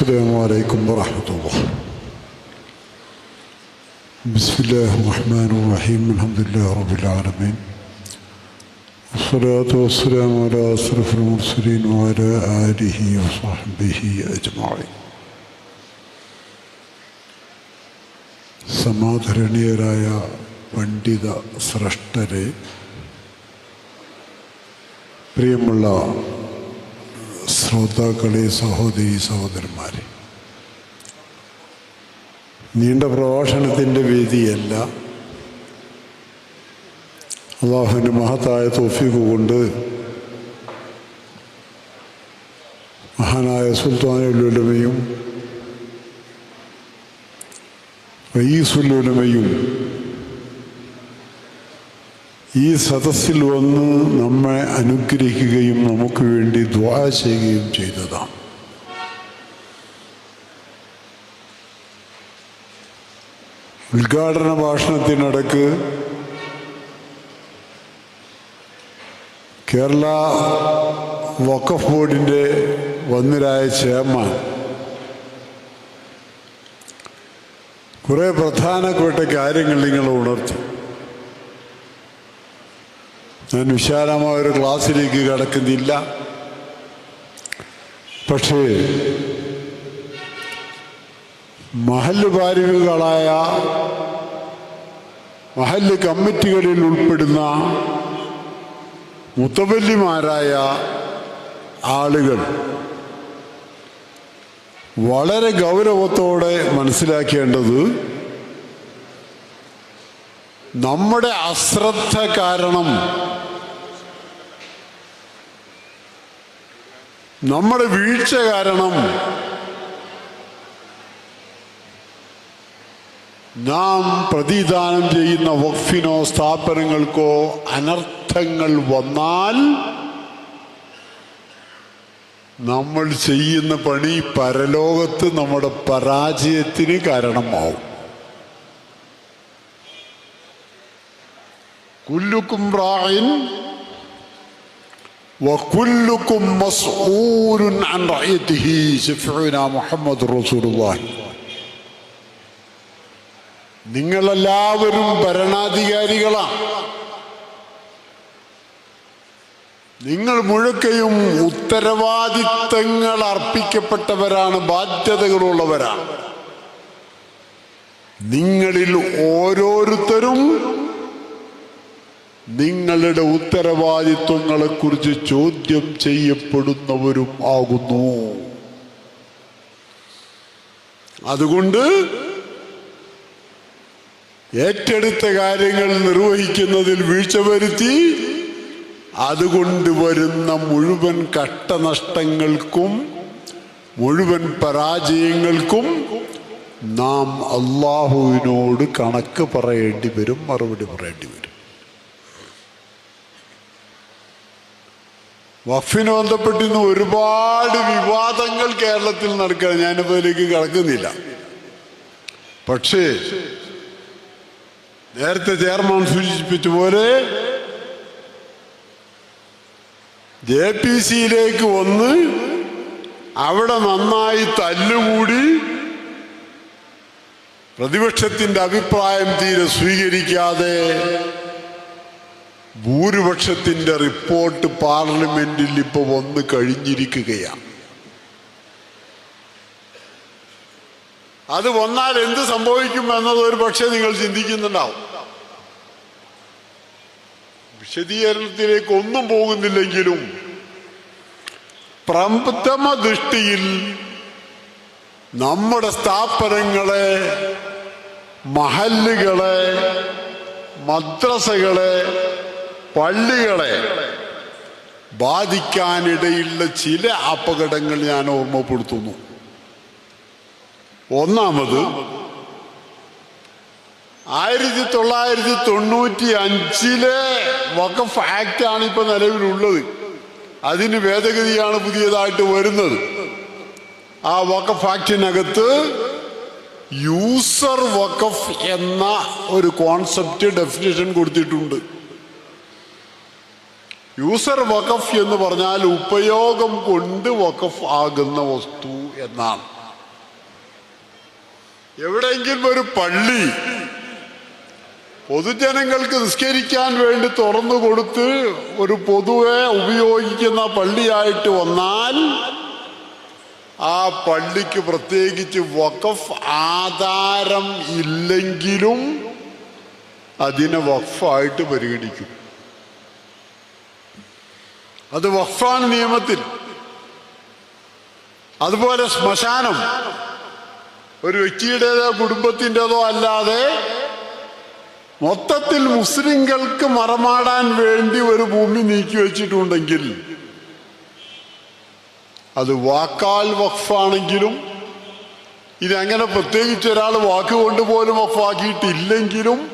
السلام عليكم ورحمة الله بسم الله الرحمن الرحيم الحمد لله رب العالمين والصلاة والسلام على أشرف المرسلين وعلى آله وصحبه أجمعين സമാധരണീയരായ പണ്ഡിത സ്രഷ്ടരെ പ്രിയമുള്ള ശ്രോതാക്കളെ സഹോദരി സഹോദരന്മാരെ. നീണ്ട പ്രഭാഷണത്തിന്റെ വേദിയല്ല. അള്ളാഹുവിന്റെ മഹത്തായ തോഫിക്ക് കൊണ്ട് മഹാനായ സുൽത്താനുലുലമയും റയീസുലുലമയും ഈ സദസ്സിൽ വന്ന് നമ്മെ അനുഗ്രഹിക്കുകയും നമുക്ക് വേണ്ടി ദ്വാ ചെയ്യുകയും ചെയ്തതാണ് ഉദ്ഘാടന ഭാഷണത്തിനിടക്ക് കേരള വഖഫ് ബോർഡിന്റെ വന്നിരായ ചെയർമാൻ കുറേ പ്രധാനപ്പെട്ട കാര്യങ്ങൾ നിങ്ങൾ ഉണർത്തി. ഞാൻ വിശാലമായ ഒരു ക്ലാസ്സിലേക്ക് കടക്കുന്നില്ല. പക്ഷേ മഹല്ല് ഭാരികളായ മഹല്ല് കമ്മിറ്റികളിൽ ഉൾപ്പെടുന്ന മുത്തവല്ലിമാരായ ആളുകൾ വളരെ ഗൗരവത്തോടെ മനസ്സിലാക്കേണ്ടത് നമ്മുടെ അശ്രദ്ധ കാരണം നമ്മുടെ വീഴ്ച കാരണം നാം പ്രതിദാനം ചെയ്യുന്ന വഖഫിനോ സ്ഥാപനങ്ങൾക്കോ അനർത്ഥങ്ങൾ വന്നാൽ നമ്മൾ ചെയ്യുന്ന പണി പരലോകത്ത് നമ്മുടെ പരാജയത്തിന് കാരണമാവും. കുല്ലുക്കും وكلكم مسؤول عن رعيته شفعنا محمد رسول الله നിങ്ങളെല്ലാവരും ഭരണാധികാരികളാണ് നിങ്ങൾ മുഴുക്കയും ഉത്തരവാദിത്തങ്ങൾ അർപ്പിക്കപ്പെട്ടവരാണ് ബാധ്യതകളുള്ളവരാണ് നിങ്ങളിൽ ഓരോരുത്തരും നിങ്ങളുടെ ഉത്തരവാദിത്വങ്ങളെക്കുറിച്ച് ചോദ്യം ചെയ്യപ്പെടുന്നവരും ആകുന്നു അതുകൊണ്ട് ഏറ്റെടുത്ത കാര്യങ്ങൾ നിർവഹിക്കുന്നതിൽ വീഴ്ച വരുത്തി അതുകൊണ്ട് വരുന്ന മുഴുവൻ കട്ടനഷ്ടങ്ങൾക്കും മുഴുവൻ പരാജയങ്ങൾക്കും നാം അള്ളാഹുവിനോട് കണക്ക് പറയേണ്ടി വരും മറുപടി പറയേണ്ടി വരും. വഫിന് ബന്ധപ്പെട്ട് ഇന്ന് ഒരുപാട് വിവാദങ്ങൾ കേരളത്തിൽ നടക്കുക ഞാനിപ്പോ അതിലേക്ക് കടക്കുന്നില്ല. പക്ഷേ നേരത്തെ ചെയർമാൻ സൂചിപ്പിച്ച പോലെ ജെ പി സിയിലേക്ക് വന്ന് അവിടെ നന്നായി തല്ലുകൂടി പ്രതിപക്ഷത്തിന്റെ അഭിപ്രായം തീരെ സ്വീകരിക്കാതെ ഭൂരിപക്ഷത്തിന്റെ റിപ്പോർട്ട് പാർലമെന്റിൽ ഇപ്പോൾ വന്ന് കഴിഞ്ഞിരിക്കുകയാണ്. അത് വന്നാൽ എന്ത് സംഭവിക്കും എന്നത് ഒരു പക്ഷേ നിങ്ങൾ ചിന്തിക്കുന്നുണ്ടാവും. വിശദീകരണത്തിലേക്ക് ഒന്നും പോകുന്നില്ലെങ്കിലും പ്രഥമ ദൃഷ്ടിയിൽ നമ്മുടെ സ്ഥാപനങ്ങളെ മഹല്ലുകളെ മദ്രസകളെ പള്ളികളെ ബാധിക്കാനിടയുള്ള ചില അപകടങ്ങൾ ഞാൻ ഓർമ്മപ്പെടുത്തുന്നു. ഒന്നാമത് ആയിരത്തി തൊള്ളായിരത്തി തൊണ്ണൂറ്റി അഞ്ചിലെ വഖഫ് ആണ് ഇപ്പൊ നിലവിലുള്ളത്. അതിന് ഭേദഗതിയാണ് പുതിയതായിട്ട് വരുന്നത്. ആ വഖഫ് ആക്ടിനകത്ത് യൂസർ വഖഫ് എന്ന ഒരു കോൺസെപ്റ്റ് ഡെഫിനേഷൻ കൊടുത്തിട്ടുണ്ട്. യൂസർ വഖഫ് എന്ന് പറഞ്ഞാൽ ഉപയോഗം കൊണ്ട് വഖഫ് ആകുന്ന വസ്തു എന്നാണ്. എവിടെയെങ്കിലും ഒരു പള്ളി പൊതുജനങ്ങൾക്ക് നിസ്കരിക്കാൻ വേണ്ടി തുറന്നു കൊടുത്ത് ഒരു പൊതുവെ ഉപയോഗിക്കുന്ന പള്ളിയായിട്ട് വന്നാൽ ആ പള്ളിക്ക് പ്രത്യേകിച്ച് വഖഫ് ആധാരം ഇല്ലെങ്കിലും അതിനെ വഖഫായിട്ട് പരിഗണിക്കും. അത് വഖഫാണ് നിയമത്തിൽ. അതുപോലെ ശ്മശാനം. ഒരു വ്യക്തിയുടേതോ കുടുംബത്തിന്റെതോ അല്ലാതെ മൊത്തത്തിൽ മുസ്ലിങ്ങൾക്ക് മറമാടാൻ വേണ്ടി ഒരു ഭൂമി നീക്കി വെച്ചിട്ടുണ്ടെങ്കിൽ അത് വാക്കാൽ വഖഫാണെങ്കിലും ഇതങ്ങനെ പ്രത്യേകിച്ച് ഒരാൾ വാക്കുകൊണ്ട് പോലും വഫാക്കിയിട്ടില്ലെങ്കിലും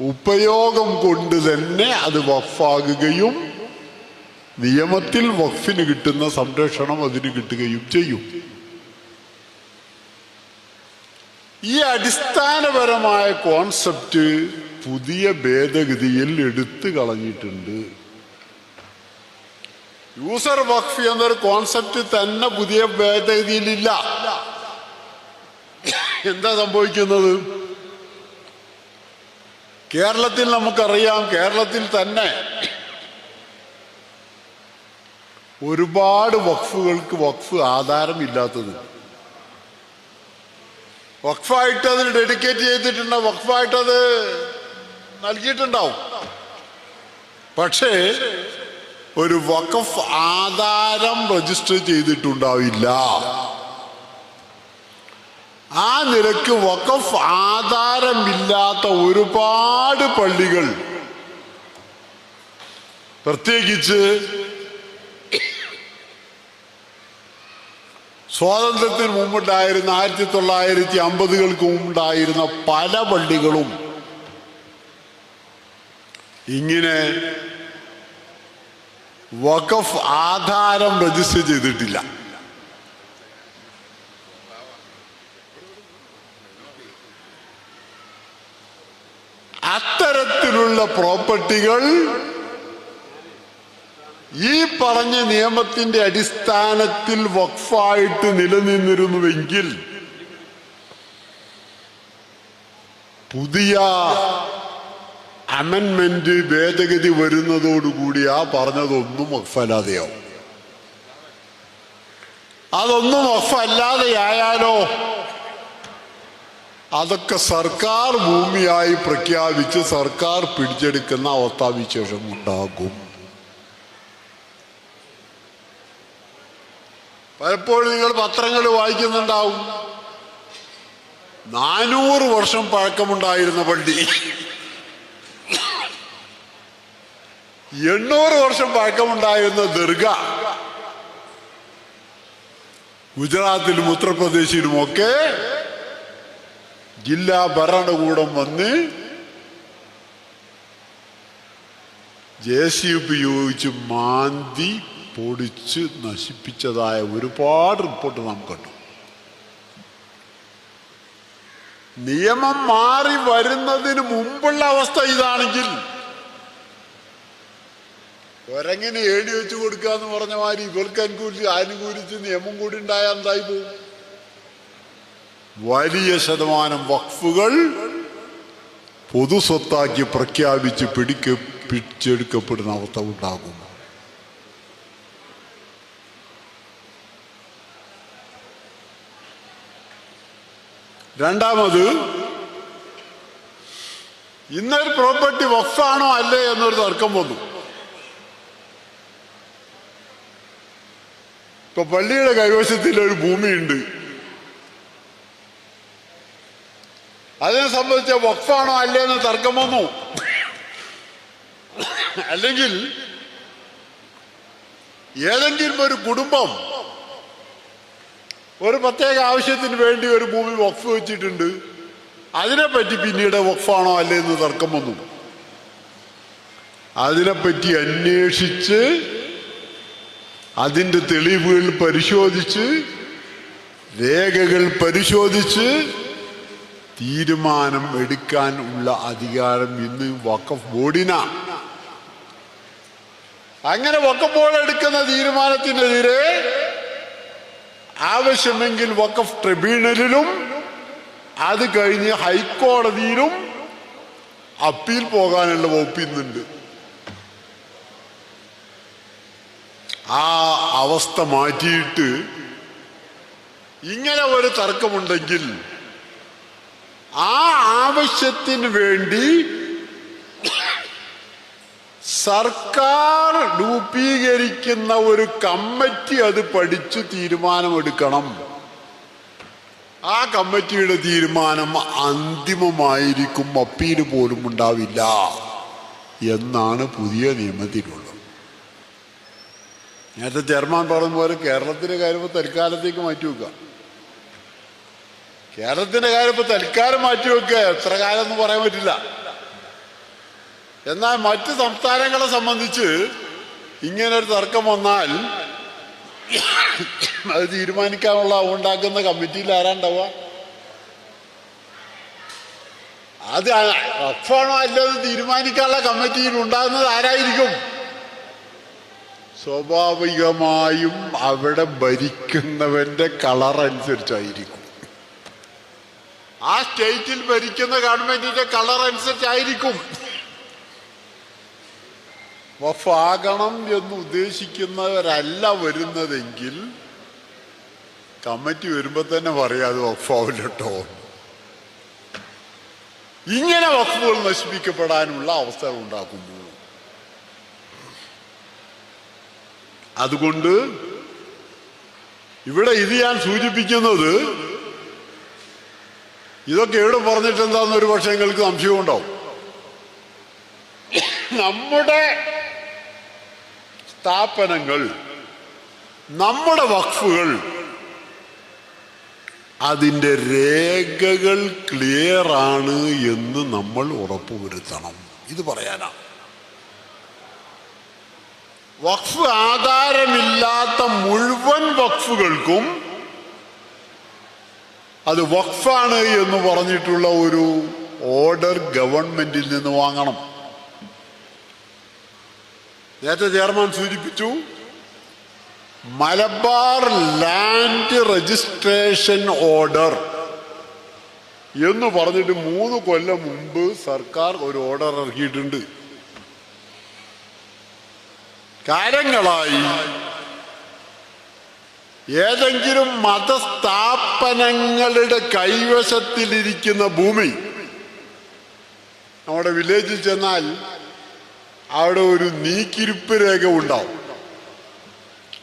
ഉപയോഗം കൊണ്ട് തന്നെ അത് വഖഫാകുകയും നിയമത്തിൽ വഖഫിന് കിട്ടുന്ന സംരക്ഷണം അതിന് കിട്ടുകയും ചെയ്യും. ഈ അടിസ്ഥാനപരമായ കോൺസെപ്റ്റ് പുതിയ ഭേദഗതിയിൽ എടുത്തു കളഞ്ഞിട്ടുണ്ട്. യൂസർ വഖഫ് എന്നൊരു കോൺസെപ്റ്റ് തന്നെ പുതിയ ഭേദഗതിയിലില്ല. എന്താ സംഭവിക്കുന്നത്? കേരളത്തിൽ നമുക്കറിയാം കേരളത്തിൽ തന്നെ ഒരുപാട് വഖഫുകൾക്ക് വഖഫ് ആധാരമില്ലാത്തത്. വഖഫായിട്ട് അതിന് ഡെഡിക്കേറ്റ് ചെയ്തിട്ടുണ്ട് വഖഫായിട്ട് അത് നൽകിയിട്ടുണ്ടാവും. പക്ഷേ ഒരു വഖഫ് ആധാരം രജിസ്റ്റർ ചെയ്തിട്ടുണ്ടാവില്ല. ആ നിരക്ക് വഖഫ് ആധാരമില്ലാത്ത ഒരുപാട് പള്ളികൾ പ്രത്യേകിച്ച് സ്വാതന്ത്ര്യത്തിന് മുമ്പുണ്ടായിരുന്ന ആയിരത്തി തൊള്ളായിരത്തി അമ്പതുകൾക്ക് മുമ്പുണ്ടായിരുന്ന പല പള്ളികളും ഇങ്ങനെ വഖഫ് ആധാരം രജിസ്റ്റർ ചെയ്തിട്ടില്ല. അത്തരത്തിലുള്ള പ്രോപ്പർട്ടികൾ ഈ പറഞ്ഞ നിയമത്തിന്റെ അടിസ്ഥാനത്തിൽ വഖഫായിട്ട് നിലനിന്നിരുന്നുവെങ്കിൽ പുതിയ അമെൻമെന്റ് ഭേദഗതി വരുന്നതോടുകൂടി ആ പറഞ്ഞതൊന്നും വഖഫല്ലാതെയാവും. അതൊന്നും വഖഫല്ലാതെയായാലോ? അതൊക്കെ സർക്കാർ ഭൂമിയായി പ്രഖ്യാപിച്ച് സർക്കാർ പിടിച്ചെടുക്കുന്ന അവസ്ഥാവിശേഷം ഉണ്ടാകും. പലപ്പോഴും നിങ്ങൾ പത്രങ്ങൾ വായിക്കുന്നുണ്ടാവും. നാനൂറ് വർഷം പഴക്കമുണ്ടായിരുന്ന പള്ളി. എണ്ണൂറ് വർഷം പഴക്കമുണ്ടായിരുന്ന ദുർഗ. ഗുജറാത്തിലും ഉത്തർപ്രദേശിലുമൊക്കെ ജില്ലാ ഭരണകൂടം വന്ന് ജെ സി ഉപയോഗിച്ച് മാന്തി പൊടിച്ച് നശിപ്പിച്ചതായ ഒരുപാട് റിപ്പോർട്ട് നാം കണ്ടു. നിയമം മാറി വരുന്നതിന് മുമ്പുള്ള അവസ്ഥ ഇതാണെങ്കിൽ ഒരങ്ങനെ ഏടി വെച്ച് കൊടുക്കുക എന്ന് പറഞ്ഞ മാതിരി ഇവർക്ക് അനുകൂലിച്ച് അനുകൂലിച്ച് നിയമം കൂടി ഉണ്ടായാൽ എന്തായി പോകും വലിയ ശതമാനം വഖഫുകൾ പൊതു സ്വത്താക്കി പ്രഖ്യാപിച്ച് പിടിക്ക പിടിച്ചെടുക്കപ്പെടുന്ന അവസ്ഥ ഉണ്ടാകും. രണ്ടാമത് ഇന്നൊരു പ്രോപ്പർട്ടി വഖഫാണോ അല്ലേ എന്നൊരു തർക്കം വന്നു. ഇപ്പൊ പള്ളിയുടെ കൈവശത്തിൽ ഒരു ഭൂമിയുണ്ട്. അതിനെ സംബന്ധിച്ച വഖഫാണോ അല്ലേ എന്ന് തർക്കം വന്നു. അല്ലെങ്കിൽ ഏതെങ്കിലും ഒരു കുടുംബം ഒരു പ്രത്യേക ആവശ്യത്തിന് വേണ്ടി ഒരു ഭൂമി വഖഫ് വെച്ചിട്ടുണ്ട്. അതിനെപ്പറ്റി പിന്നീട് വഖഫാണോ അല്ലേ എന്ന് തർക്കം വന്നു. അതിനെപ്പറ്റി അന്വേഷിച്ച് അതിന്റെ തെളിവുകൾ പരിശോധിച്ച് രേഖകൾ പരിശോധിച്ച് തീരുമാനം എടുക്കാൻ ഉള്ള അധികാരം ഇന്ന് വക്കഫ് ബോർഡിനാണ് അങ്ങനെ വക്കഫ് ബോർഡ് എടുക്കുന്ന തീരുമാനത്തിനെതിരെ ആവശ്യമെങ്കിൽ വഖഫ് ട്രിബ്യൂണലിലും അത് കഴിഞ്ഞ് ഹൈക്കോടതിയിലും അപ്പീൽ പോകാനുള്ള വകുപ്പ് ഇന്നുണ്ട്. ആ അവസ്ഥ മാറ്റിയിട്ട് ഇങ്ങനെ ഒരു തർക്കമുണ്ടെങ്കിൽ ആ ആവശ്യത്തിന് വേണ്ടി സർക്കാർ രൂപീകരിക്കുന്ന ഒരു കമ്മിറ്റി അത് പഠിച്ചു തീരുമാനമെടുക്കണം. ആ കമ്മിറ്റിയുടെ തീരുമാനം അന്തിമമായിരിക്കും അപ്പീൽ പോലും ഉണ്ടാവില്ല എന്നാണ് പുതിയ നിയമത്തിലുള്ളത്. നേരത്തെ ചെയർമാൻ പറഞ്ഞ പോലെ കേരളത്തിന്റെ കാര്യം തൽക്കാലത്തേക്ക് മാറ്റി വെക്കുക. കേരളത്തിന്റെ കാര്യം ഇപ്പൊ തൽക്കാലം മാറ്റി വെക്കുക. എത്ര കാലം എന്ന് പറയാൻ പറ്റില്ല. എന്നാൽ മറ്റ് സംസ്ഥാനങ്ങളെ സംബന്ധിച്ച് ഇങ്ങനെ ഒരു തർക്കം വന്നാൽ അത് തീരുമാനിക്കാനുള്ള ഉണ്ടാക്കുന്ന കമ്മിറ്റിയിൽ ആരാണ്ടാവുക? അത് അപ്പോണോ അല്ലത് തീരുമാനിക്കാനുള്ള കമ്മിറ്റിയിൽ ഉണ്ടാകുന്നത് ആരായിരിക്കും? സ്വാഭാവികമായും അവിടെ ഭരിക്കുന്നവന്റെ കളർ അനുസരിച്ചായിരിക്കും. ആ സ്റ്റേറ്റിൽ ഭരിക്കുന്ന ഗവൺമെന്റിന്റെ കളർ അനുസരിച്ചായിരിക്കും. വഫാകണം എന്ന് ഉദ്ദേശിക്കുന്നവരല്ല വരുന്നതെങ്കിൽ കമ്മിറ്റി വരുമ്പോ തന്നെ പറയാതെ വഫാവില്ല കേട്ടോ ഇങ്ങനെ വഖഫുകൾ നശിപ്പിക്കപ്പെടാനുള്ള അവസ്ഥ ഉണ്ടാക്കുന്നു. അതുകൊണ്ട് ഇവിടെ ഇത് ഞാൻ സൂചിപ്പിക്കുന്നത് ഇതൊക്കെ എവിടെ പറഞ്ഞിട്ടെന്താന്നൊരു പക്ഷേ നിങ്ങൾക്ക് സംശയമുണ്ടാവും. നമ്മുടെ സ്ഥാപനങ്ങൾ നമ്മുടെ വഖഫുകൾ അതിന്റെ രേഖകൾ ക്ലിയർ ആണ് എന്ന് നമ്മൾ ഉറപ്പുവരുത്തണം. ഇത് പറയാനാ. വഖഫ് ആധാരമില്ലാത്ത മുഴുവൻ വഖഫുകൾക്കും അത് വഖഫാണ് എന്ന് പറഞ്ഞിട്ടുള്ള ഒരു ഓർഡർ ഗവൺമെന്റിൽ നിന്ന് വാങ്ങണം. നേരത്തെ ചെയർമാൻ സൂചിപ്പിച്ചു മലബാർ ലാൻഡ് രജിസ്ട്രേഷൻ ഓർഡർ എന്ന് പറഞ്ഞിട്ട് മൂന്ന് കൊല്ലം മുമ്പ് സർക്കാർ ഒരു ഓർഡർ ഇറക്കിയിട്ടുണ്ട്. കാര്യങ്ങളായി ഏതെങ്കിലും മതസ്ഥാപനങ്ങളുടെ കൈവശത്തിലിരിക്കുന്ന ഭൂമി നമ്മുടെ വില്ലേജിൽ ചെന്നാൽ അവിടെ ഒരു നീക്കിരിപ്പ് രേഖ ഉണ്ടാവും.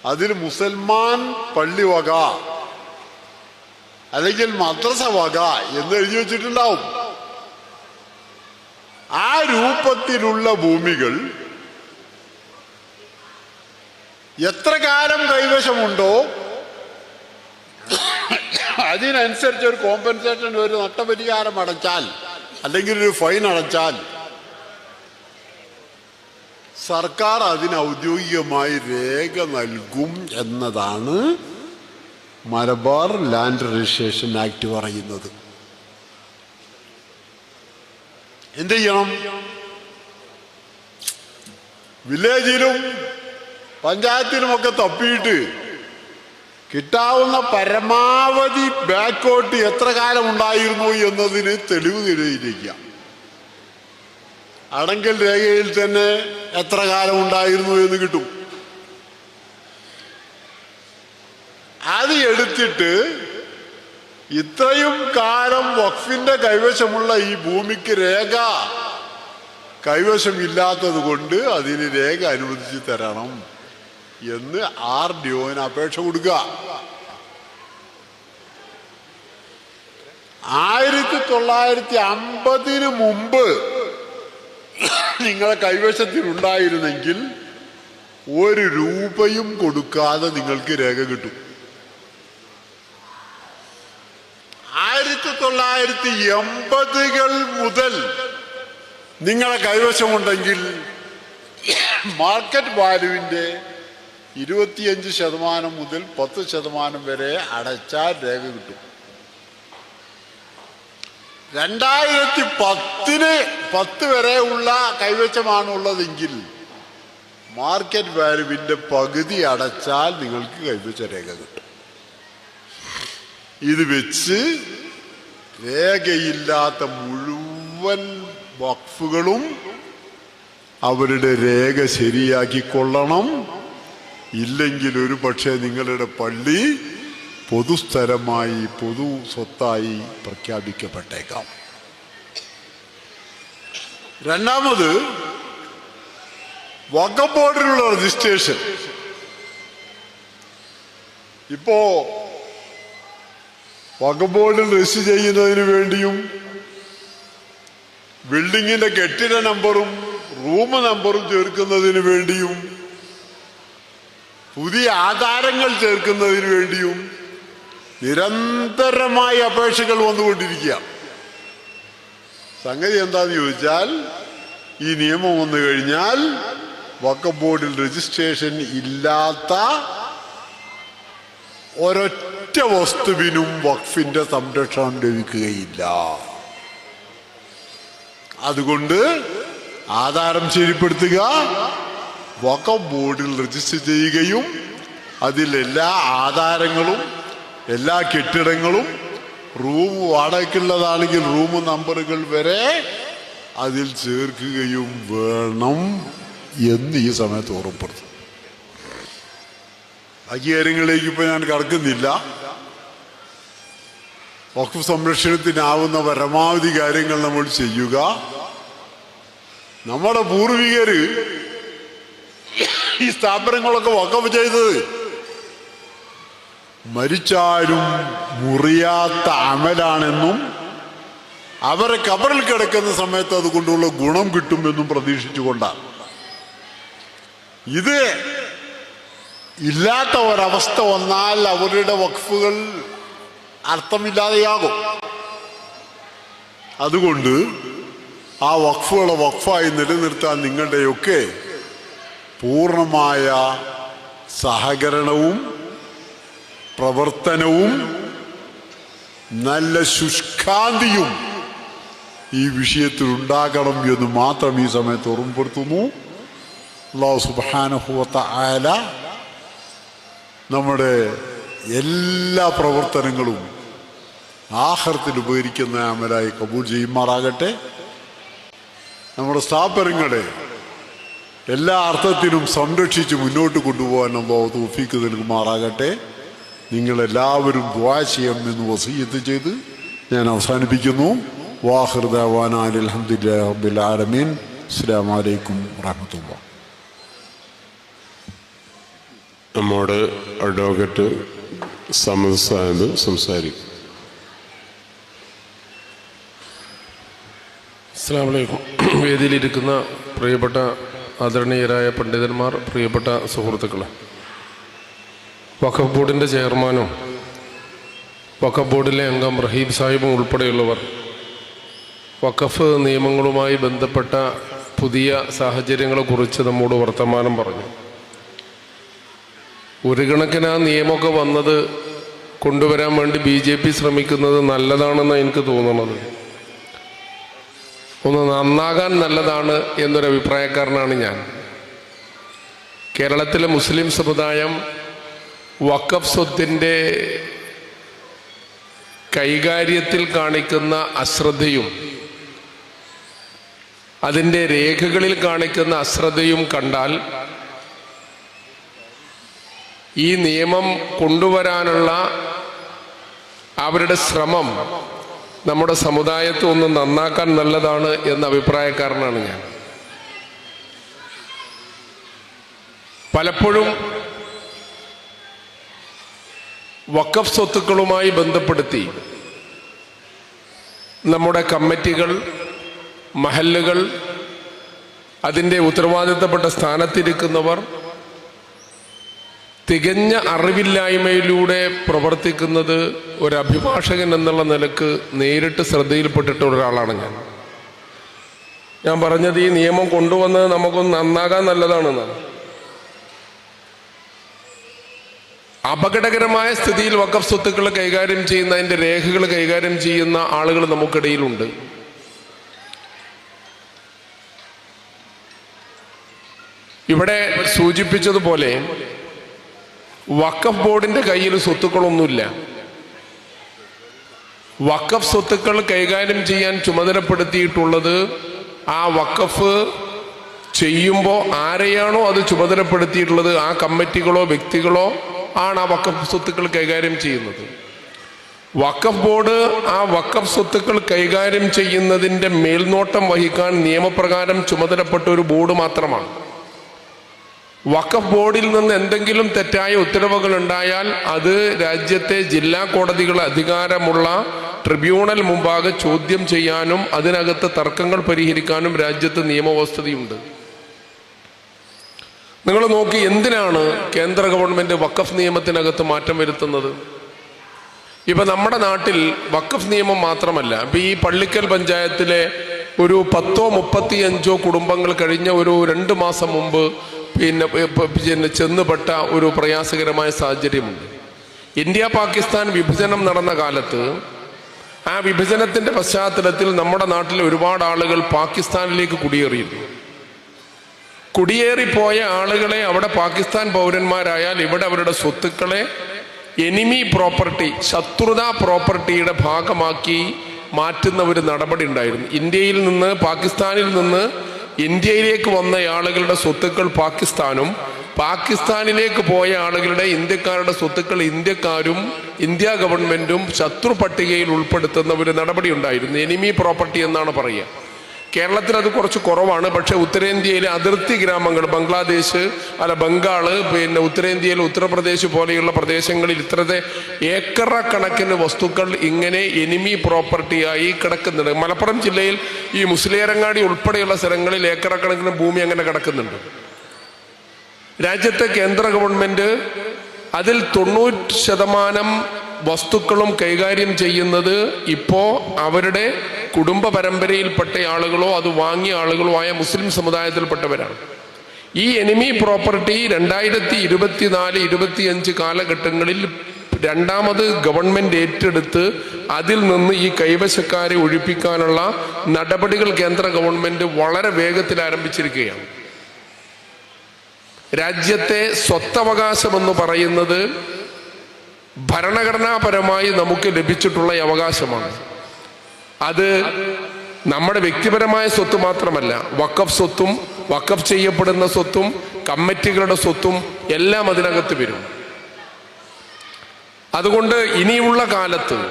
അതിൽ മുസൽമാൻ പള്ളി വക അല്ലെങ്കിൽ മദ്രസ വക എന്ന് എഴുതി വെച്ചിട്ടുണ്ടാവും. ആ രൂപത്തിലുള്ള ഭൂമികൾ എത്ര കാലം കൈവശമുണ്ടോ അതിനനുസരിച്ച് ഒരു കോമ്പൻസേഷൻ ഒരു നഷ്ടപരിഹാരം അടച്ചാൽ അല്ലെങ്കിൽ ഒരു ഫൈൻ അടച്ചാൽ സർക്കാർ അതിന് ഔദ്യോഗികമായി രേഖ നൽകും എന്നതാണ് മലബാർ ലാൻഡ് രജിസ്ട്രേഷൻ ആക്ട് പറയുന്നത്. എന്ത് ചെയ്യണം? വില്ലേജിലും പഞ്ചായത്തിലുമൊക്കെ തപ്പിയിട്ട് കിട്ടാവുന്ന പരമാവധി ബാക്കോട്ട് എത്ര കാലം ഉണ്ടായിരുന്നു എന്നതിന് തെളിവ് തെളിയിക്കുക അടങ്കൽ രേഖയിൽ തന്നെ എത്ര കാലം ഉണ്ടായിരുന്നു എന്ന് കിട്ടും. അത് എടുത്തിട്ട് ഇത്രയും കാലം വഖഫിന്റെ കൈവശമുള്ള ഈ ഭൂമിക്ക് രേഖ കൈവശം ഇല്ലാത്തത് കൊണ്ട് അതിന് രേഖ അനുവദിച്ച് തരണം എന്ന് ആർ ഡി ഒന് അപേക്ഷ കൊടുക്കുക. ആയിരത്തി തൊള്ളായിരത്തി അമ്പതിന് മുമ്പ് നിങ്ങളെ കൈവശത്തിലുണ്ടായിരുന്നെങ്കിൽ ഒരു രൂപയും കൊടുക്കാതെ നിങ്ങൾക്ക് രേഖ കിട്ടും. ആയിരത്തി തൊള്ളായിരത്തി എൺപതുകൾ മുതൽ നിങ്ങളെ കൈവശമുണ്ടെങ്കിൽ മാർക്കറ്റ് വാല്യുവിന്റെ ഇരുപത്തിയഞ്ച് ശതമാനം മുതൽ പത്ത് ശതമാനം വരെ അടച്ചാൽ രേഖ കിട്ടും. രണ്ടായിരത്തി പത്തിന് പത്ത് വരെ ഉള്ള കൈവശമാണ് ഉള്ളതെങ്കിൽ മാർക്കറ്റ് വാല്യൂവിന്റെ പകുതി അടച്ചാൽ നിങ്ങൾക്ക് കൈവച്ച രേഖ കിട്ടും. ഇത് വെച്ച് രേഖയില്ലാത്ത മുഴുവൻ വഖഫുകളും അവരുടെ രേഖ ശരിയാക്കിക്കൊള്ളണം. ഇല്ലെങ്കിൽ ഒരു പക്ഷേ നിങ്ങളുടെ പള്ളി പൊതുസ്ഥലമായി പൊതു സ്വത്തായി പ്രഖ്യാപിക്കപ്പെട്ടേക്കാം. രണ്ടാമത് വഖഫ് ബോർഡിലുള്ള രജിസ്ട്രേഷൻ. ഇപ്പോ വകബോർഡിൽ ബോർഡിൽ രജിസ്റ്റർ ചെയ്യുന്നതിന് വേണ്ടിയും ബിൽഡിങ്ങിന്റെ കെട്ടിട നമ്പറും റൂം നമ്പറും ചേർക്കുന്നതിന് വേണ്ടിയും പുതിയ ആധാരങ്ങൾ ചേർക്കുന്നതിന് വേണ്ടിയും നിരന്തരമായി അപേക്ഷകൾ വന്നുകൊണ്ടിരിക്കുക. സംഗതി എന്താന്ന് ചോദിച്ചാൽ ഈ നിയമം വന്നു കഴിഞ്ഞാൽ വക്കം ബോർഡിൽ രജിസ്ട്രേഷൻ ഇല്ലാത്ത ഒരൊറ്റ വസ്തുവിനും വഖഫിന്റെ സംരക്ഷണം ലഭിക്കുകയില്ല. അതുകൊണ്ട് ആധാരം ശരിപ്പെടുത്തുക വക്കം ബോർഡിൽ രജിസ്റ്റർ ചെയ്യുകയും അതിലെല്ലാ ആധാരങ്ങളും എല്ലാ കെട്ടിടങ്ങളും റൂം വാടകയ്ക്കുള്ളതാണെങ്കിൽ റൂം നമ്പറുകൾ വരെ അതിൽ ചേർക്കുകയും വേണം എന്ന് ഈ സമയത്ത് ഓർമ്മപ്പെടുത്തും. ബാക്കി കാര്യങ്ങളിലേക്ക് ഇപ്പൊ ഞാൻ കടക്കുന്നില്ല. വഖഫ് സംരക്ഷണത്തിനാവുന്ന പരമാവധി കാര്യങ്ങൾ നമ്മൾ ചെയ്യുക. നമ്മുടെ പൂർവികർ ഈ സ്ഥാപനങ്ങളൊക്കെ വഖഫ് ചെയ്തത് മരിച്ചാലും മുറിയാത്ത അമലാണെന്നും അവരെ കബറിൽ കിടക്കുന്ന സമയത്ത് അതുകൊണ്ടുള്ള ഗുണം കിട്ടുമെന്നും പ്രതീക്ഷിച്ചുകൊണ്ടാണ്. ഇത് ഇല്ലാത്ത ഒരവസ്ഥ വന്നാൽ അവരുടെ വഖഫുകൾ അർത്ഥമില്ലാതെയാകും. അതുകൊണ്ട് ആ വഖഫുകളെ വഖഫായി നിലനിർത്താൻ നിങ്ങളുടെയൊക്കെ പൂർണമായ സഹകരണവും പ്രവർത്തനവും നല്ല ശുഷ്കാന്തിയും ഈ വിഷയത്തിൽ ഉണ്ടാകണം എന്ന് മാത്രം ഈ സമയത്ത് ഓർമ്മപ്പെടുത്തുന്നു. അള്ളാഹു സുബാനുഭവത്ത ആല നമ്മുടെ എല്ലാ പ്രവർത്തനങ്ങളും ആഹാരത്തിൽ ഉപകരിക്കുന്ന അമലായി കബൂൾ ചെയ്യുമാറാകട്ടെ. നമ്മുടെ സ്ഥാപനങ്ങളെ എല്ലാ അർത്ഥത്തിനും സംരക്ഷിച്ച് മുന്നോട്ട് കൊണ്ടുപോകാൻ അള്ളാഹു തോഫീക്ക് നൽകുമാറാകട്ടെ. നിങ്ങളെല്ലാവരും ദ്വാ ചെയ്യണമെന്ന് വസീയത്ത് ചെയ്ത് ഞാൻ അവസാനിപ്പിക്കുന്നു. വാഹൃദാൻ അലഹമുല്ലാ ആലമീൻ. അസ്സാം വലൈക്കും വാഹമത്തുള്ള നമ്മോട് അഡ്വക്കേറ്റ് സമദ് സാഹിബ് സംസാരിക്കും. അസ്സാം വലൈക്കും വേദിയിലിരിക്കുന്ന പ്രിയപ്പെട്ട ആദരണീയരായ പണ്ഡിതന്മാർ പ്രിയപ്പെട്ട സുഹൃത്തുക്കളെ വഖഫ് ബോർഡിന്റെ ചെയർമാനും വഖഫ് ബോർഡിലെ അംഗം റഹീബ് സാഹിബും ഉൾപ്പെടെയുള്ളവർ. വഖഫ് നിയമങ്ങളുമായി ബന്ധപ്പെട്ട പുതിയ സാഹചര്യങ്ങളെക്കുറിച്ച് നമ്മോട് വർത്തമാനം പറഞ്ഞു. ഒരു കണക്കിന് ആ നിയമമൊക്കെ വന്നത് കൊണ്ടുവരാൻ വേണ്ടി ബി ജെ പി ശ്രമിക്കുന്നത് നല്ലതാണെന്നാണ് എനിക്ക് തോന്നുന്നത് ഒന്ന് നന്നാകാൻ നല്ലതാണ് എന്നൊരു അഭിപ്രായക്കാരനാണ് ഞാൻ. കേരളത്തിലെ മുസ്ലിം സമുദായം വഖഫ് സ്വത്തിന്റെ കൈകാര്യത്തിൽ കാണിക്കുന്ന അശ്രദ്ധയും അതിന്റെ രേഖകളിൽ കാണിക്കുന്ന അശ്രദ്ധയും കണ്ടാൽ ഈ നിയമം കൊണ്ടുവരാനുള്ള അവരുടെ ശ്രമം നമ്മുടെ സമുദായത്തെ ഒന്ന് നന്നാക്കാൻ നല്ലതാണ് എന്ന അഭിപ്രായക്കാരനാണ് ഞാൻ. പലപ്പോഴും വക്കഫ് സ്വത്തുക്കളുമായി ബന്ധപ്പെടുത്തി നമ്മുടെ കമ്മിറ്റികൾ മഹല്ലുകൾ അതിന്റെ ഉത്തരവാദിത്തപ്പെട്ട സ്ഥാനത്തിരിക്കുന്നവർ തികഞ്ഞ അറിവില്ലായ്മയിലൂടെ പ്രവർത്തിക്കുന്നത് ഒരു അഭിഭാഷകൻ എന്നുള്ള നിലയ്ക്ക് നേരിട്ട് ശ്രദ്ധയിൽപ്പെട്ടിട്ടുള്ള ഒരാളാണ് ഞാൻ. ഞാൻ പറഞ്ഞത് ഈ നിയമം കൊണ്ടുവന്നത് നമുക്കൊന്ന് നന്നാകാൻ നല്ലതാണെന്നാണ്. അപകടകരമായ സ്ഥിതിയിൽ വക്കഫ് സ്വത്തുക്കൾ കൈകാര്യം ചെയ്യുന്ന അതിന്റെ രേഖകൾ കൈകാര്യം ചെയ്യുന്ന ആളുകൾ നമുക്കിടയിലുണ്ട്. ഇവിടെ സൂചിപ്പിച്ചതുപോലെ വക്കഫ് ബോർഡിന്റെ കയ്യിൽ സ്വത്തുക്കളൊന്നുമില്ല. വക്കഫ് സ്വത്തുക്കൾ കൈകാര്യം ചെയ്യാൻ ചുമതലപ്പെടുത്തിയിട്ടുള്ളത് ആ വക്കഫ് ചെയ്യുമ്പോൾ ആരെയാണോ അത് ചുമതലപ്പെടുത്തിയിട്ടുള്ളത്? ആ കമ്മിറ്റികളോ വ്യക്തികളോ ആണ് ആ വക്കഫ് സ്വത്തുക്കൾ കൈകാര്യം ചെയ്യുന്നത്. വക്കഫ് ബോർഡ് ആ വക്കഫ് സ്വത്തുക്കൾ കൈകാര്യം ചെയ്യുന്നതിന്റെ മേൽനോട്ടം വഹിക്കാൻ നിയമപ്രകാരം ചുമതലപ്പെട്ട ഒരു ബോർഡ് മാത്രമാണ്. വക്കഫ് ബോർഡിൽ നിന്ന് എന്തെങ്കിലും തെറ്റായ ഉത്തരവുകൾ ഉണ്ടായാൽ അത് രാജ്യത്തെ ജില്ലാ കോടതികൾ അധികാരമുള്ള ട്രിബ്യൂണൽ മുമ്പാകെ ചോദ്യം ചെയ്യാനും അതിനകത്ത് തർക്കങ്ങൾ പരിഹരിക്കാനും രാജ്യത്ത് നിയമവ്യവസ്ഥതയുണ്ട് നിങ്ങൾ നോക്കി എന്തിനാണ് കേന്ദ്ര ഗവൺമെന്റ് വക്കഫ് നിയമത്തിനകത്ത് മാറ്റം വരുത്തുന്നത്? ഇപ്പൊ നമ്മുടെ നാട്ടിൽ വക്കഫ് നിയമം മാത്രമല്ല ഇപ്പൊ ഈ പള്ളിക്കൽ പഞ്ചായത്തിലെ ഒരു പത്തോ മുപ്പത്തിയഞ്ചോ കുടുംബങ്ങൾ കഴിഞ്ഞ ഒരു രണ്ട് മാസം മുമ്പ് പിന്നെ പിന്നെ ചെന്നുപെട്ട ഒരു പ്രയാസകരമായ സാഹചര്യമുണ്ട്. ഇന്ത്യ പാകിസ്ഥാൻ വിഭജനം നടന്ന കാലത്ത് ആ വിഭജനത്തിന്റെ പശ്ചാത്തലത്തിൽ നമ്മുടെ നാട്ടിലെ ഒരുപാട് ആളുകൾ പാകിസ്ഥാനിലേക്ക് കുടിയേറിയിരുന്നു. കുടിയേറിപ്പോയ ആളുകളെ അവിടെ പാകിസ്ഥാൻ പൗരന്മാരായാൽ ഇവിടെ അവരുടെ സ്വത്തുക്കളെ എനിമി പ്രോപ്പർട്ടി ശത്രുതാ പ്രോപ്പർട്ടിയുടെ ഭാഗമാക്കി മാറ്റുന്ന ഒരു നടപടി ഉണ്ടായിരുന്നു. ഇന്ത്യയിൽ നിന്ന് പാകിസ്ഥാനിൽ നിന്ന് ഇന്ത്യയിലേക്ക് വന്ന ആളുകളുടെ സ്വത്തുക്കൾ പാകിസ്ഥാനും പാകിസ്ഥാനിലേക്ക് പോയ ആളുകളുടെ ഇന്ത്യക്കാരുടെ സ്വത്തുക്കൾ ഇന്ത്യക്കാരും ഇന്ത്യ ഗവൺമെന്റും ശത്രു പട്ടികയിൽ ഉൾപ്പെടുത്തുന്ന ഒരു നടപടി ഉണ്ടായിരുന്നു. എനിമി പ്രോപ്പർട്ടി എന്നാണ് പറയുക. കേരളത്തിൽ അത് കുറച്ച് കുറവാണ്. പക്ഷേ ഉത്തരേന്ത്യയിലെ അതിർത്തി ഗ്രാമങ്ങൾ ബംഗ്ലാദേശ് അല്ല ബംഗാൾ പിന്നെ ഉത്തരേന്ത്യയിൽ ഉത്തർപ്രദേശ് പോലെയുള്ള പ്രദേശങ്ങളിൽ ഇത്രത്തെ ഏക്കറ കണക്കിന് വസ്തുക്കൾ ഇങ്ങനെ എനിമി പ്രോപ്പർട്ടിയായി കിടക്കുന്നുണ്ട്. മലപ്പുറം ജില്ലയിൽ ഈ മുസ്ലിയരങ്ങാടി ഉൾപ്പെടെയുള്ള സ്ഥലങ്ങളിൽ ഏക്കറ കണക്കിന് ഭൂമി അങ്ങനെ കിടക്കുന്നുണ്ട്. രാജ്യത്തെ കേന്ദ്ര ഗവൺമെന്റ് അതിൽ തൊണ്ണൂറ് ശതമാനം വസ്തുക്കളും കൈകാര്യം ചെയ്യുന്നത് ഇപ്പോൾ അവരുടെ കുടുംബ പരമ്പരയിൽപ്പെട്ട ആളുകളോ അത് വാങ്ങിയ ആളുകളോ ആയ മുസ്ലിം സമുദായത്തിൽപ്പെട്ടവരാണ്. ഈ എനിമി പ്രോപ്പർട്ടി രണ്ടായിരത്തി ഇരുപത്തിനാല് ഇരുപത്തിയഞ്ച് കാലഘട്ടങ്ങളിൽ രണ്ടാമത് ഗവൺമെന്റ് ഏറ്റെടുത്ത് അതിൽ നിന്ന് ഈ കൈവശക്കാരെ ഒഴിപ്പിക്കാനുള്ള നടപടികൾ കേന്ദ്ര ഗവൺമെന്റ് വളരെ വേഗത്തിൽ ആരംഭിച്ചിരിക്കുകയാണ്. രാജ്യത്തെ സ്വത്തവകാശം എന്ന് പറയുന്നത് ഭരണഘടനാപരമായി നമുക്ക് ലഭിച്ചിട്ടുള്ള അവകാശമാണ്. അത് നമ്മുടെ വ്യക്തിപരമായ സ്വത്ത് മാത്രമല്ല വക്കഫ് സ്വത്തും വക്കഫ് ചെയ്യപ്പെടുന്ന സ്വത്തും കമ്മിറ്റികളുടെ സ്വത്തും എല്ലാം അതിനകത്ത് വരും. അതുകൊണ്ട് ഇനിയുള്ള കാലത്ത്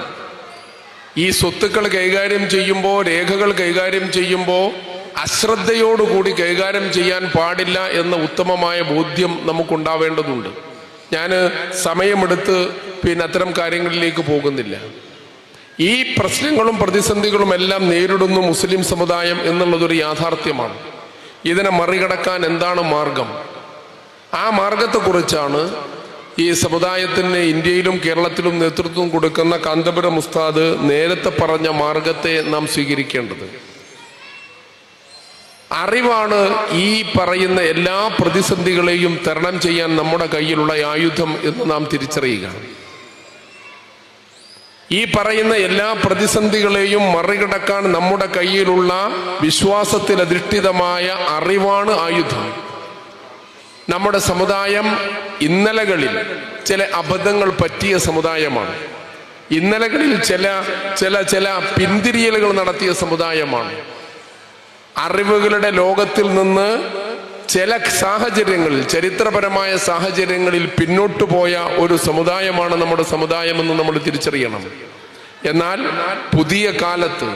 ഈ സ്വത്തുക്കൾ കൈകാര്യം ചെയ്യുമ്പോൾ രേഖകൾ കൈകാര്യം ചെയ്യുമ്പോൾ അശ്രദ്ധയോടുകൂടി കൈകാര്യം ചെയ്യാൻ പാടില്ല എന്ന ഉത്തമമായ ബോധ്യം നമുക്കുണ്ടാവേണ്ടതുണ്ട്. ഞാൻ സമയമെടുത്ത് പിന്നെ അത്തരം കാര്യങ്ങളിലേക്ക് പോകുന്നില്ല. ഈ പ്രശ്നങ്ങളും പ്രതിസന്ധികളും എല്ലാം നേരിടുന്നു മുസ്ലിം സമുദായം എന്നുള്ളതൊരു യാഥാർത്ഥ്യമാണ്. ഇതിനെ മറികടക്കാൻ എന്താണ് മാർഗം? ആ മാർഗത്തെക്കുറിച്ചാണ് ഈ സമുദായത്തിന് ഇന്ത്യയിലും കേരളത്തിലും നേതൃത്വം കൊടുക്കുന്ന കാന്തപുരം ഉസ്താദ് നേരത്തെ പറഞ്ഞ മാർഗത്തെ നാം സ്വീകരിക്കേണ്ടത്. അറിവാണ് ഈ പറയുന്ന എല്ലാ പ്രതിസന്ധികളെയും തരണം ചെയ്യാൻ നമ്മുടെ കയ്യിലുള്ള ആയുധം എന്ന് നാം തിരിച്ചറിയുക ഈ പറയുന്ന എല്ലാ പ്രതിസന്ധികളെയും മറികടക്കാൻ നമ്മുടെ കയ്യിലുള്ള വിശ്വാസത്തിൽ അധിഷ്ഠിതമായ അറിവാണ് ആയുധം. നമ്മുടെ സമുദായം ഇന്നലകളിൽ ചില അബദ്ധങ്ങൾ പറ്റിയ സമുദായമാണ്. ഇന്നലകളിൽ ചില ചില ചില പിന്തിരിയലുകൾ നടത്തിയ സമുദായമാണ്. അറിവുകളുടെ ലോകത്തിൽ നിന്ന് ചില സാഹചര്യങ്ങളിൽ ചരിത്രപരമായ സാഹചര്യങ്ങളിൽ പിന്നോട്ടു പോയ ഒരു സമുദായമാണ് നമ്മുടെ സമുദായമെന്ന് നമ്മൾ തിരിച്ചറിയണം. എന്നാൽ പുതിയ കാലത്ത്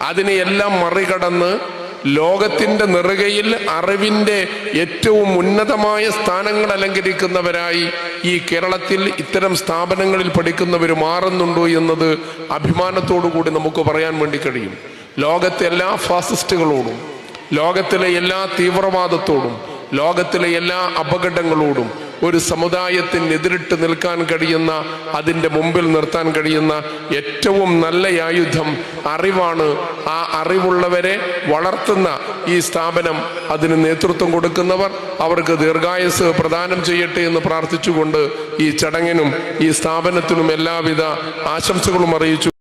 അതിനെയെല്ലാം മറികടന്ന് ലോകത്തിന്റെ നെറുകയിൽ അറിവിന്റെ ഏറ്റവും ഉന്നതമായ സ്ഥാനങ്ങൾ അലങ്കരിക്കുന്നവരായി ഈ കേരളത്തിൽ ഇത്തരം സ്ഥാപനങ്ങളിൽ പഠിക്കുന്നവർ മാറുന്നുണ്ടോ എന്നത് അഭിമാനത്തോടു കൂടി നമുക്ക് പറയാൻ വേണ്ടി കഴിയും. ലോകത്തെ എല്ലാ ഫാസിസ്റ്റുകളോടും ലോകത്തിലെ എല്ലാ തീവ്രവാദത്തോടും ലോകത്തിലെ എല്ലാ അപകടങ്ങളോടും ഒരു സമുദായത്തിന് എതിരിട്ട് നിൽക്കാൻ കഴിയുന്ന അതിന്റെ മുമ്പിൽ നിർത്താൻ കഴിയുന്ന ഏറ്റവും നല്ല ആയുധം അറിവാണ് ആ അറിവുള്ളവരെ വളർത്തുന്ന ഈ സ്ഥാപനം അതിന് നേതൃത്വം കൊടുക്കുന്നവർ. അവർക്ക് ദീർഘായുസ് പ്രദാനം ചെയ്യട്ടെ എന്ന് പ്രാർത്ഥിച്ചുകൊണ്ട് ഈ ചടങ്ങിനും ഈ സ്ഥാപനത്തിനും എല്ലാവിധ ആശംസകളും അറിയിച്ചു.